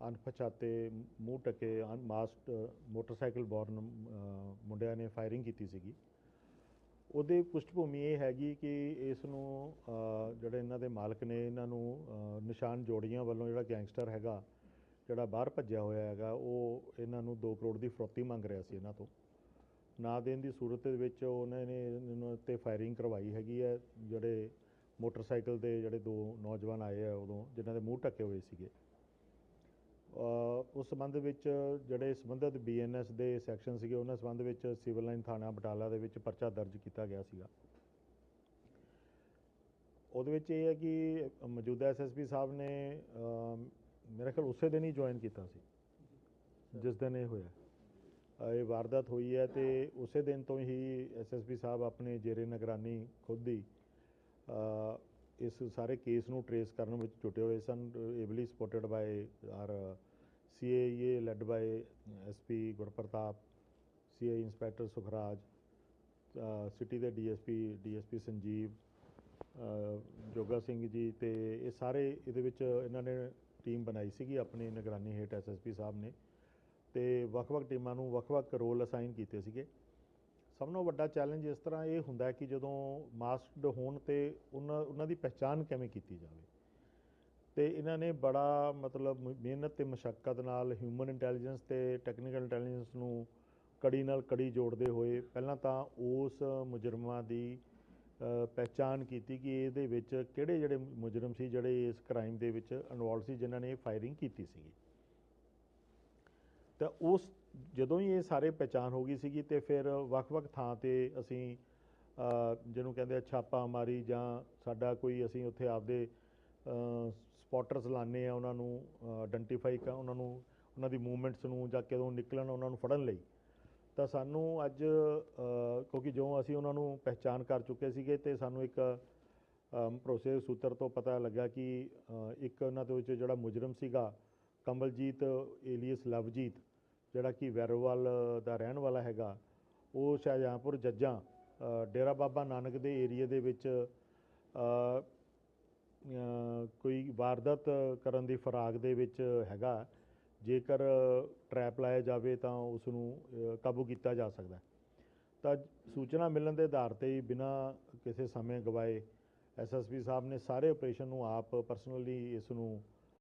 ਅਣਪਛਾਤੇ ਮੂੰਹ ਟਕੇ ਅਨਮਾਸਕਡ motorcycle born ਮੁੰਡਿਆਂ ਨੇ ਫਾਇਰਿੰਗ ਕੀਤੀ ਸੀਗੀ। ਉਹਦੇ ਪੁਸ਼ਟਭੂਮੀ ਇਹ ਹੈਗੀ ਕਿ ਇਸ ਨੂੰ ਜਿਹੜੇ ਇਹਨਾਂ ਦੇ ਮਾਲਕ ਨੇ, ਇਹਨਾਂ ਨੂੰ ਨਿਸ਼ਾਨ ਜੋੜੀਆਂ ਵੱਲੋਂ ਜਿਹੜਾ ਗੈਂਗਸਟਰ ਹੈਗਾ, ਜਿਹੜਾ ਬਾਹਰ ਭੱਜਿਆ ਹੋਇਆ ਹੈਗਾ, ਉਹ ਇਹਨਾਂ ਨੂੰ 2 ਕਰੋੜ ਦੀ ਫਰੋਤੀ ਮੰਗ ਰਿਹਾ ਸੀ ਇਹਨਾਂ ਤੋਂ। ਨਾ ਦੇਣ ਦੀ ਸੂਰਤ ਦੇ ਵਿੱਚ ਉਹਨਾਂ ਨੇ ਇਹਨਾਂ ਤੇ ਫਾਇਰਿੰਗ ਕਰਵਾਈ ਹੈਗੀ ਹੈ, ਜਿਹੜੇ ਮੋਟਰਸਾਈਕਲ ਦੇ ਜਿਹੜੇ ਦੋ ਨੌਜਵਾਨ ਆਏ ਆ ਉਦੋਂ, ਜਿਨ੍ਹਾਂ ਦੇ ਮੂੰਹ ਢੱਕੇ ਹੋਏ ਸੀਗੇ। ਉਸ ਸੰਬੰਧ ਵਿੱਚ ਜਿਹੜੇ ਸੰਬੰਧਿਤ ਬੀਐਨਐਸ ਦੇ ਸੈਕਸ਼ਨ ਸੀਗੇ ਉਹਨਾਂ ਸੰਬੰਧ ਵਿੱਚ ਸਿਵਲ ਲਾਈਨ ਥਾਣਾ ਬਟਾਲਾ ਦੇ ਵਿੱਚ ਪਰਚਾ ਦਰਜ ਕੀਤਾ ਗਿਆ ਸੀਗਾ। ਉਹਦੇ ਵਿੱਚ ਇਹ ਹੈ ਕਿ ਮੌਜੂਦਾ ਐਸਐਸਪੀ ਸਾਹਿਬ ਨੇ ਅ, ਮੇਰੇ ਖਿਆਲ ਉਸੇ ਦਿਨ ਹੀ ਜੁਆਇਨ ਕੀਤਾ ਸੀ ਜਿਸ ਦਿਨ ਇਹ ਹੋਇਆ। ਇਹ ਵਾਰਦਾਤ ਹੋਈ ਹੈ ਤੇ ਉਸੇ ਦਿਨ ਤੋਂ ਹੀ ਐਸਐਸਪੀ ਸਾਹਿਬ ਆਪਣੇ ਜੇਰੇ ਨਿਗਰਾਨੀ ਖੁਦ ਹੀ ਇਸ ਸਾਰੇ ਕੇਸ ਨੂੰ ਟਰੇਸ ਕਰਨ ਵਿੱਚ ਜੁਟੇ ਹੋਏ ਸਨ ably supported by R CIA led by SP Gurpratap CIA inspector Sukhraj city ਦੇ ਡੀਐਸਪੀ ਡੀਐਸਪੀ ਸੰਜੀਵ ਜੋਗਾ ਸਿੰਘ ਜੀ ਤੇ ਇਹ ਸਾਰੇ ਇਹਦੇ ਵਿੱਚ ਇਹਨਾਂ ਨੇ ਟੀਮ ਬਣਾਈ ਸੀਗੀ, ਆਪਣੀ ਨਿਗਰਾਨੀ ਹੇਠ ਐਸਐਸਪੀ ਸਾਹਿਬ ਨੇ ਤੇ ਵੱਖ-ਵੱਖ ਟੀਮਾਂ ਨੂੰ ਵੱਖ-ਵੱਖ ਰੋਲ ਅਸਾਈਨ ਕੀਤੇ ਸੀਗੇ। ਸਭ ਤੋਂ ਵੱਡਾ ਚੈਲੰਜ ਇਸ ਤਰ੍ਹਾਂ ਇਹ ਹੁੰਦਾ ਕਿ ਜਦੋਂ ਮਾਸਕਡ ਹੋਣ ਤੇ ਉਹਨਾਂ ਉਹਨਾਂ ਦੀ ਪਛਾਣ ਕਿਵੇਂ ਕੀਤੀ ਜਾਵੇ। ਤੇ ਇਹਨਾਂ ਨੇ ਬੜਾ ਮਤਲਬ ਮਿਹਨਤ ਤੇ ਮਸ਼ੱਕਤ ਨਾਲ ਹਿਊਮਨ ਇੰਟੈਲੀਜੈਂਸ ਤੇ ਟੈਕਨੀਕਲ ਇੰਟੈਲੀਜੈਂਸ ਨੂੰ ਕੜੀ ਨਾਲ ਕੜੀ ਜੋੜਦੇ ਹੋਏ ਪਹਿਲਾਂ ਤਾਂ ਉਸ ਮੁਜਰਮਾਂ ਦੀ ਅ, ਪਹਿਚਾਣ ਕੀਤੀ ਕਿ ਇਹਦੇ ਵਿੱਚ ਕਿਹੜੇ ਜਿਹੜੇ ਮੁਜਰਮ ਸੀ ਜਿਹੜੇ ਇਸ ਕ੍ਰਾਈਮ ਦੇ ਵਿੱਚ ਇਨਵੋਲਵ ਸੀ ਜਿਨ੍ਹਾਂ ਨੇ ਇਹ ਫਾਇਰਿੰਗ ਕੀਤੀ ਸੀਗੀ। ਤਾਂ ਉਸ ਜਦੋਂ ਹੀ ਇਹ ਸਾਰੇ ਪਹਿਚਾਨ ਹੋ ਗਈ ਸੀਗੀ ਤੇ ਫਿਰ ਵੱਖ-ਵੱਖ ਥਾਂ ਤੇ ਅਸੀਂ ਜਿਹਨੂੰ ਕਹਿੰਦੇ ਆ ਛਾਪਾ ਮਾਰੀ ਜਾਂ ਸਾਡਾ ਕੋਈ ਅਸੀਂ ਉੱਥੇ ਆਪਦੇ ਸਪੌਟਰਸ ਲਾਣੇ ਆ ਉਹਨਾਂ ਨੂੰ ਆਇਡੈਂਟੀਫਾਈ ਕਰ ਉਹਨਾਂ ਨੂੰ, ਉਹਨਾਂ ਦੀ ਮੂਵਮੈਂਟਸ ਨੂੰ ਜਾਂ ਕਦੋਂ ਨਿਕਲਣ ਉਹਨਾਂ ਨੂੰ ਫੜਨ ਲਈ। ਤਾਂ ਸਾਨੂੰ ਅੱਜ ਕਿਉਂਕਿ ਜੋ ਅਸੀਂ ਉਹਨਾਂ ਨੂੰ ਪਹਿਚਾਨ ਕਰ ਚੁੱਕੇ ਸੀਗੇ ਤੇ ਸਾਨੂੰ ਇੱਕ ਭਰੋਸੇ ਸੂਤਰ ਤੋਂ ਪਤਾ ਲੱਗਾ ਕਿ ਇੱਕ ਉਹਨਾਂ ਦੇ ਵਿੱਚ ਜਿਹੜਾ ਮੁਜਰਮ ਸੀਗਾ ਕਮਲਜੀਤ ਏਲੀਅਸ ਲਵਜੀਤ, ਜਿਹੜਾ ਕਿ ਵੈਰੋਵਾਲ ਦਾ ਰਹਿਣ ਵਾਲਾ ਹੈਗਾ, ਉਹ ਸ਼ਾਹਜਹਾਂਪੁਰ ਜੱਜਾਂ ਡੇਰਾ ਬਾਬਾ ਨਾਨਕ ਦੇ ਏਰੀਆ ਦੇ ਵਿੱਚ ਕੋਈ ਵਾਰਦਾਤ ਕਰਨ ਦੀ ਫਰਾਗ ਦੇ ਵਿੱਚ ਹੈਗਾ। ਜੇਕਰ ਟਰੈਪ ਲਾਇਆ ਜਾਵੇ ਤਾਂ ਉਸ ਨੂੰ ਕਾਬੂ ਕੀਤਾ ਜਾ ਸਕਦਾ ਤਾਂ ਸੂਚਨਾ ਮਿਲਣ ਦੇ ਆਧਾਰ ਤੇ ਹੀ ਬਿਨਾਂ ਕਿਸੇ ਸਮੇਂ ਗਵਾਏ ਐਸਐਸਪੀ ਸਾਹਿਬ ਨੇ ਸਾਰੇ ਆਪਰੇਸ਼ਨ ਨੂੰ ਆਪ ਪਰਸਨਲੀ ਇਸ ਨੂੰ